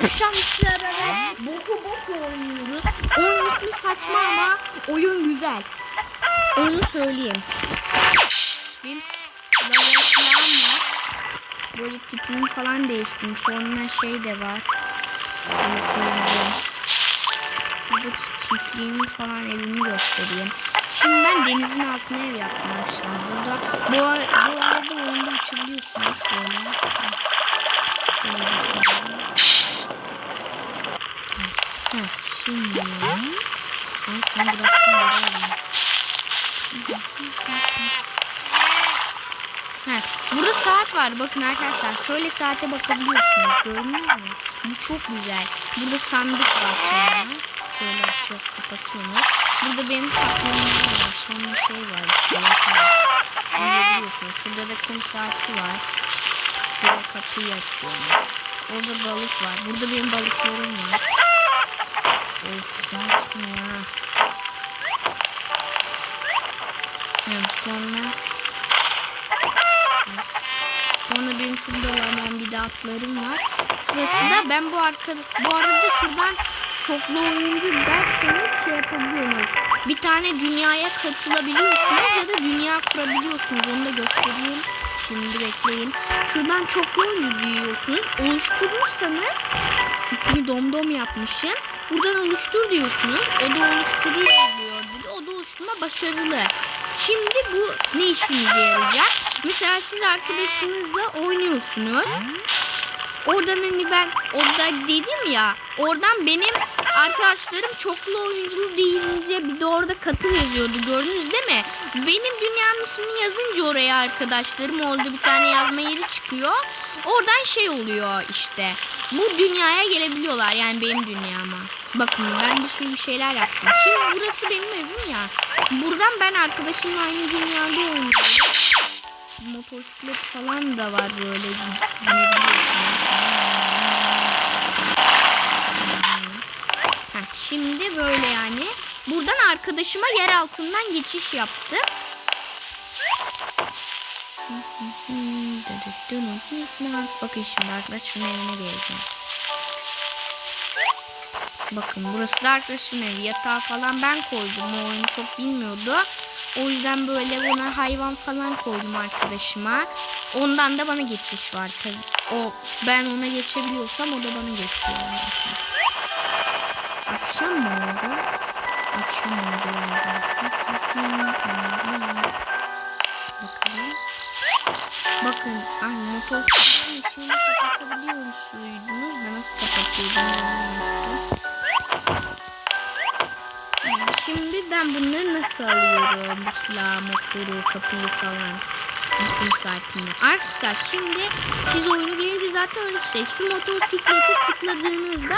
hep şanslı bebe. Boku boku oynuyoruz. Oyun ismi saçma ama oyun güzel. Onu söyleyeyim. Benim silahım var. Böyle tipimi falan değiştim. Sonra şey de var. Burada çiftliğimi falan evimi göstereyim. Şimdi ben denizin altına ev yaptım aşağı. Burada bu, bu arada oyunda uçabiliyorsunuz şöyle. Şöyle Heh, şimdi. Şunu bıraktım. Heh, burada saat var. Bakın arkadaşlar şöyle saate bakabiliyorsunuz. Gördünüz mü? Bu çok güzel. Burada sandık var sonra. Şöyle açıyor kapatıyorsunuz. Burada benim kaplumbağam var. Sonra şey var işte yatağı. Uyuyabiliyorsunuz. Şurada da kum saati var. Şöyle kapıyı açıyorum. Orada balık var. Burada benim balıklarım var. Of ne yaptın ya? Evet, sonra Sonra benim şurada lamam bir de atlarım var. Şurası da ben bu arka bu arada şuradan çoklu oyuncu derseniz şey yapabiliyorsunuz. Bir tane dünyaya katılabiliyorsunuz ya da dünya kurabiliyorsunuz. Onu da göstereyim. Şimdi bekleyin. Şuradan çoklu oyuncu diyorsunuz. Oluşturursanız ismi domdom yapmışım. Buradan oluştur diyorsunuz. O da oluşturuyor diyor dedi. O da oluşturma başarılı. Şimdi bu ne işinize yarayacak? Mesela siz arkadaşınızla oynuyorsunuz. Oradan hani ben orada dedim ya oradan benim arkadaşlarım çoklu oyuncu deyince bir de orada katıl yazıyordu gördünüz değil mi? Benim dünyamın ismini yazınca oraya arkadaşlarım orada bir tane yazma yeri çıkıyor. Oradan şey oluyor işte. Bu dünyaya gelebiliyorlar yani benim dünyama. Bakın ben bir sürü şeyler yaptım. Şimdi burası benim evim ya. Buradan ben arkadaşımla aynı dünyada oynuyorum. Motosiklet falan da var böyle. Heh, şimdi böyle yani. Buradan arkadaşıma yer altından geçiş yaptım. Bakın şimdi arkadaşımın evine geleceğim. Bakın burası da arkadaşımın evi. Yatağı falan ben koydum. O oyunu çok bilmiyordu. O yüzden böyle buna hayvan falan koydum arkadaşıma. Ondan da bana geçiş var tabii. O ben ona geçebiliyorsam o da bana geçiyor. Akşam mı oldu? Akşam oldu. Bakalım. Bakın ay ışığını kapatabiliyor musunuz? Ben nasıl kapatıyordum? Ben bunları nasıl alıyorum? Bu silah, motoru, kapıyı falan. Kum saatini. Arkadaşlar şimdi siz oyunu gelince zaten öyle şey. Şu motosikleti tıkladığınızda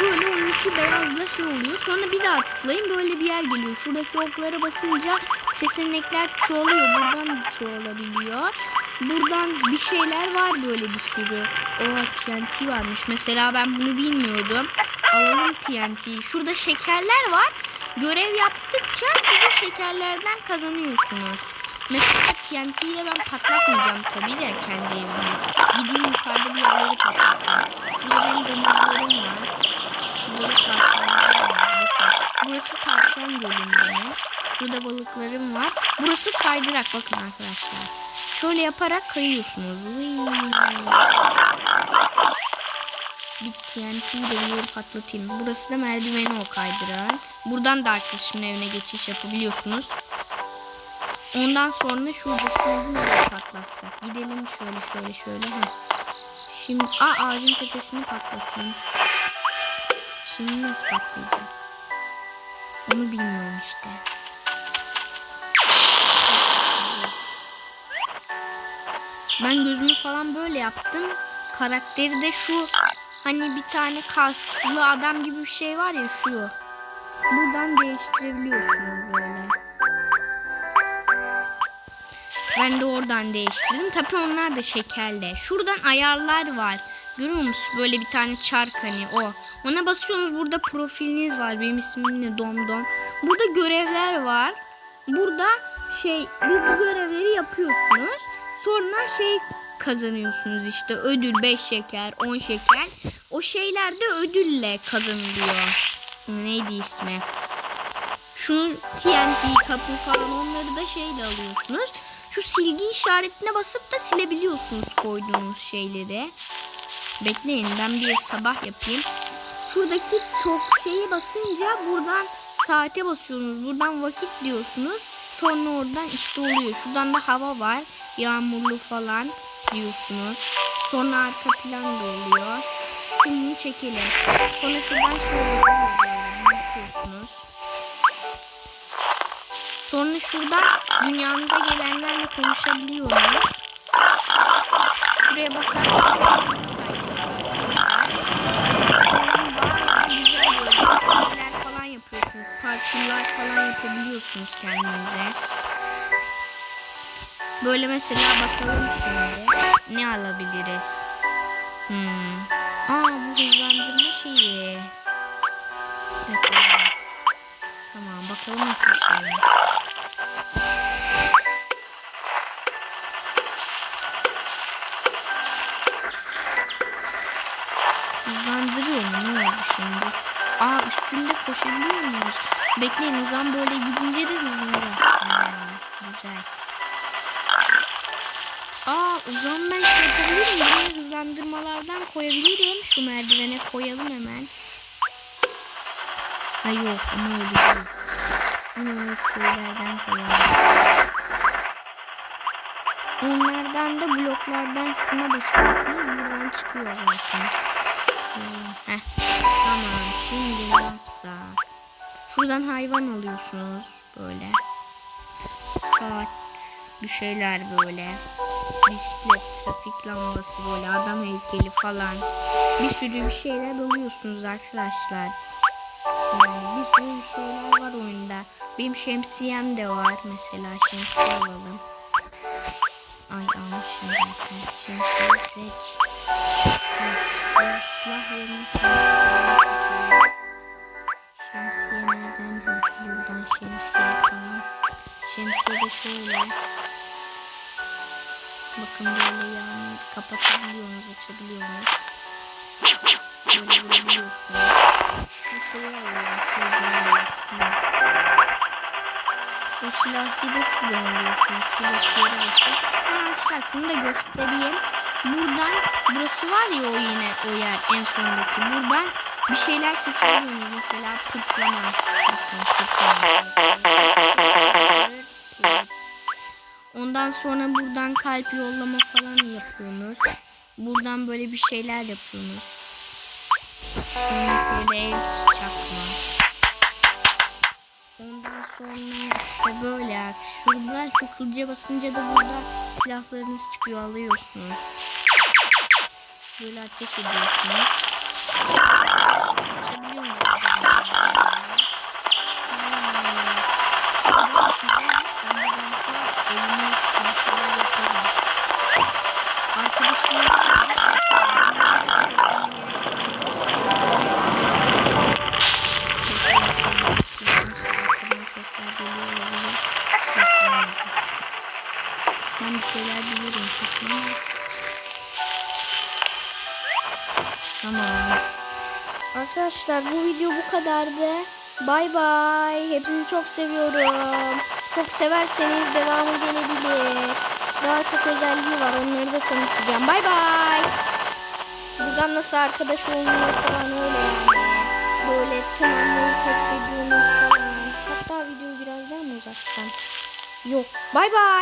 böyle 12 beyazla şey oluyor. Sonra bir daha tıklayın böyle bir yer geliyor. Şuradaki oklara basınca seçenekler çoğalıyor. Buradan da çoğalabiliyor. Buradan bir şeyler var böyle bir sürü. O TNT varmış. Mesela ben bunu bilmiyordum. Alalım TNT. Şurada şekerler var. Görev yaptıkça siz şekerlerden kazanıyorsunuz. Mesela TNT ile ben patlatmayacağım tabii de kendi evimi. Gideyim yukarıda bir yerleri patlatayım. Şurada benim domuzlarım var. Şurada da tavşanlarım var. Burası tavşan gölüm benim. Burada balıklarım var. Burası kaydırak bakın arkadaşlar. Şöyle yaparak kayıyorsunuz. Vıy. Bir TNT'yi de bir yere patlatayım. Burası da merdiveni o kaydıran. Buradan da arkadaşımın evine geçiş yapabiliyorsunuz. Ondan sonra şurada şunu nereye patlatsak. Gidelim şöyle şöyle şöyle. Heh. Şimdi Aa, ağacın tepesini patlatayım. Şimdi nasıl patlayacak? Onu bilmiyorum işte. Ben gözümü falan böyle yaptım. Karakteri de şu hani bir tane kasklı adam gibi bir şey var ya şu. Buradan değiştirebiliyorsunuz böyle. Ben de oradan değiştirdim. Tabii onlar da şekerli. Şuradan ayarlar var. Görüyor musunuz? Böyle bir tane çark hani o. Ona basıyorsunuz. Burada profiliniz var. Benim ismim ne? Domdom. Burada görevler var. Burada şey bu görevleri yapıyorsunuz. Sonra şey kazanıyorsunuz işte ödül 5 şeker 10 şeker. O şeyler de ödülle kazanılıyor. Neydi ismi? Şu TNT kapı falan onları da şeyle alıyorsunuz. Şu silgi işaretine basıp da silebiliyorsunuz koyduğunuz şeyleri. Bekleyin ben bir sabah yapayım. Şuradaki çok şeyi basınca buradan saate basıyorsunuz. Buradan vakit diyorsunuz. Sonra oradan işte oluyor. Şuradan da hava var. Yağmurlu falan diyorsunuz. Sonra arka plan da oluyor. Şimdi çekelim. Sonra şuradan şöyle büyütüyorsunuz. Sonra şuradan dünyanıza gelenlerle konuşabiliyorsunuz. Buraya basarsanız falan yapıyorsunuz. Parkurlar falan yapabiliyorsunuz kendinize. Böyle mesela bakalım şimdi. Ne alabiliriz? Hmm. Aa bu hızlandırma şeyi. Bakalım. Tamam bakalım nasıl bir şey. Hızlandırıyor mu? Ne oldu şimdi? Aa üstünde koşabiliyor muyuz? Bekleyin o zaman böyle gidince de hızlanacağız. Hmm, güzel. Aa o zaman ben yapabilirim. Buraya hızlandırmalardan koyabilirim. Şu merdivene koyalım hemen. Ha yok ama öyle değil. Bunu yok şeylerden koyalım. Onlardan da bloklardan şuna basıyorsunuz. Buradan çıkıyor zaten. Heh. Tamam. Şimdi ne yapsak? Şuradan hayvan alıyorsunuz. Böyle. Saat. Bir şeyler böyle. Bisiklet, trafik lambası böyle. Adam heykeli falan. Bir sürü bir şeyler alıyorsunuz arkadaşlar. Yani bir sürü bir şeyler var oyunda. Benim şemsiyem de var. Mesela şemsiye alalım. Bakın böyle yani kapatabiliyorsunuz, açabiliyorsunuz. Böyle vurabiliyorsunuz. Alıyorum. Şuradan aslında. O silahı da şuradan alıyorsunuz. Yere basın. Arkadaşlar şunu da göstereyim. Buradan burası var ya o yine o yer en sondaki. Buradan bir şeyler seçebiliyorsunuz. Mesela pırtlama. Bakın pırtlama. Ondan sonra buradan kalp yollama falan yapıyorsunuz. Buradan böyle bir şeyler yapıyorsunuz. Böyle el çakma. Ondan sonra işte böyle. Şurada şu kılıca basınca da burada silahlarınız çıkıyor alıyorsunuz. Böyle ateş ediyorsunuz. Arkadaşlar bu video bu kadardı. Bay bay. Hepinizi çok seviyorum. Çok severseniz devamı gelebilir. Daha çok özelliği var. Onları da tanıtacağım. Bay bay. Buradan nasıl arkadaş oluyor falan öyle yani. Böyle tırmanmayı keşfediyorsunuz falan. Hatta videoyu biraz daha mı uzatsam? Yok. Bay bay.